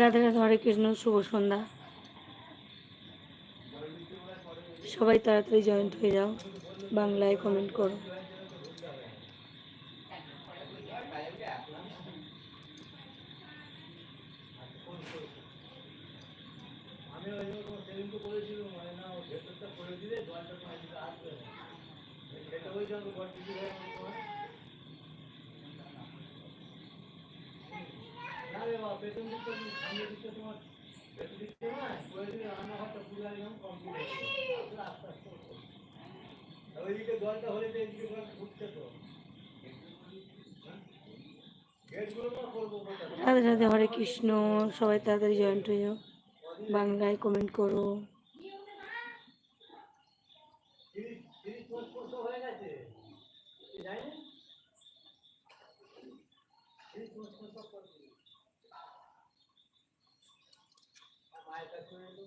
রাধে রাধে, হরে কৃষ্ণ, শুভ সন্ধ্যা। সবাই তাড়াতাড়ি জয়েন্ট হয়ে যাও, বাংলায় কমেন্ট করো। আমি ওই ওইদিকে রাধে হরে কৃষ্ণ সবাই তাড়াতাড়ি জয়েন্ট হয়ে বাংলায় কমেন্ট করো। মায়ের কাছে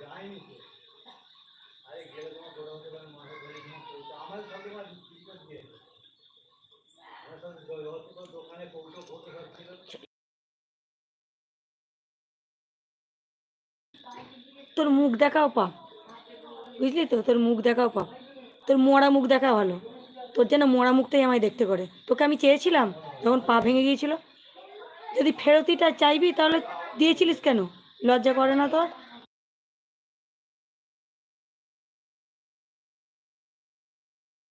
তোর মুখ দেখাও পা। বুঝলি তো? তোর মুখ দেখাও পা। তোর মোড়া মুখ দেখা ভালো। তোর যেন মোড়া মুখটাই আমায় দেখতে করে। তোকে আমি চেয়েছিলাম, যখন পা ভেঙে গিয়েছিল। যদি ফেরতিটা চাইবি তাহলে দিয়েছিলিস কেন? লজ্জা করে না তোর?